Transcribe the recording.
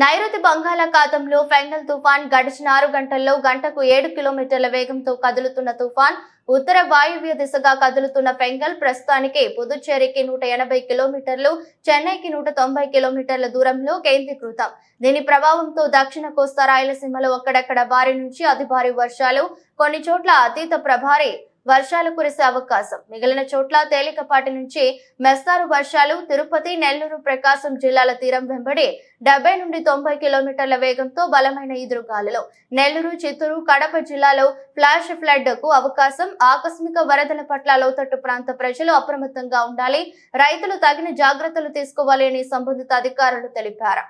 నైరుతి బంగాళాఖాతంలో ఫెంగల్ తుఫాన్ గడిచిన ఆరు గంటల్లో గంటకు ఏడు కిలోమీటర్ల వేగంతో కదులుతున్న తుఫాన్ ఉత్తర వాయువ్య దిశగా కదులుతున్న ఫెంగల్ ప్రస్తుతానికి పుదుచ్చేరికి నూట ఎనభై కిలోమీటర్లు చెన్నైకి నూట తొంభై కిలోమీటర్ల దూరంలో కేంద్రీకృతం. దీని ప్రభావంతో దక్షిణ కోస్తా రాయలసీమలో అక్కడక్కడ భారీ నుంచి అతి భారీ వర్షాలు కొన్ని చోట్ల అతీత ప్రభారీ వర్షాలు కురిసే అవకాశం. మిగిలిన చోట్ల తేలికపాటి నుంచి మెస్తారు వర్షాలు తిరుపతి నెల్లూరు ప్రకాశం జిల్లాల తీరం వెంబడి డెబ్బై నుండి తొంభై కిలోమీటర్ల వేగంతో బలమైన ఈదురుగాలులు. నెల్లూరు చిత్తూరు కడప జిల్లాలో ఫ్లాష్ ఫ్లడ్కు అవకాశం. ఆకస్మిక వరదల పట్ల లోతట్టు ప్రాంత ప్రజలు అప్రమత్తంగా ఉండాలి. రైతులు తగిన జాగ్రత్తలు తీసుకోవాలి అని సంబంధిత అధికారులు తెలిపారు.